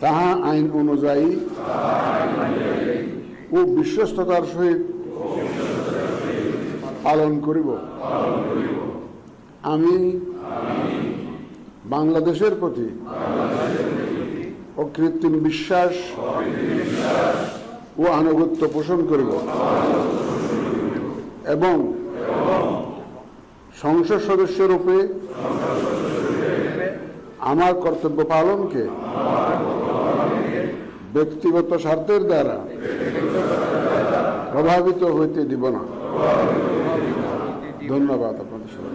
তাহা আইন অনুযায়ী ও বিশ্বস্ততার সহিত পালন করিব। আমি বাংলাদেশের প্রতি অকৃত্রিম বিশ্বাস ও আনুগত্য পোষণ করিব এবং সংসদ সদস্য রূপে আমার কর্তব্য পালনকে ব্যক্তিগত স্বার্থের দ্বারা প্রভাবিত হইতে দিব না। ধন্যবাদ আপনাদের সবাই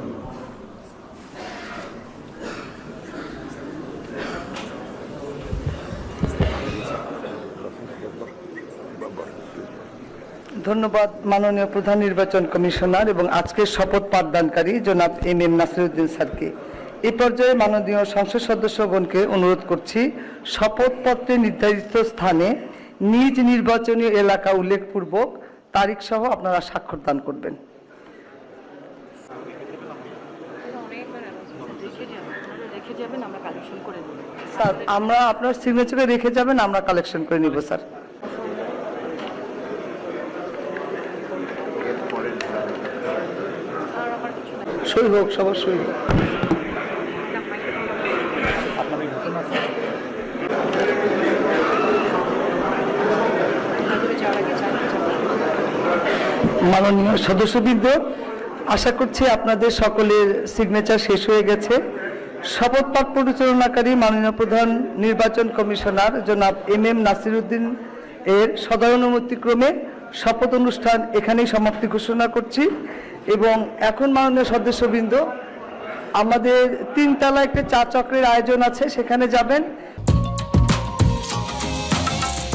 ধন্যবাদ মাননীয় প্রধান নির্বাচন কমিশনার এবং আজকের শপথ পাঠদানকারী জনাব এম এম নাসিরুদ্দিন স্যারকে। এ পর্যায়ে মাননীয় সংসদ সদস্যগণকে অনুরোধ করছি, শপথপত্রে নির্ধারিত স্থানে নিজ নির্বাচনী এলাকা উল্লেখপূর্বক তারিখ সহ আপনারা স্বাক্ষর দান করবেন। স্যার, আমরা আপনার সিগনেচারে রেখে যাবেন, আমরা কালেকশন করে নিব, স্যার। সই হোক, সবার সই হোক। মাননীয় সদস্যবৃন্দ, আশা করছি আপনাদের সকলের সিগনেচার শেষ হয়ে গেছে। শপথ পাঠ পরিচালনাকারী মাননীয় প্রধান নির্বাচন কমিশনার জনাব এম এম নাসিরুদ্দিন এর সদানুমতিক্রমে শপথ অনুষ্ঠান এখানেই সমাপ্তি ঘোষণা করছি এবং এখন মাননীয় সদস্যবৃন্দ, আমাদের তিনতলা একটা চা চক্রের আয়োজন আছে, সেখানে যাবেন।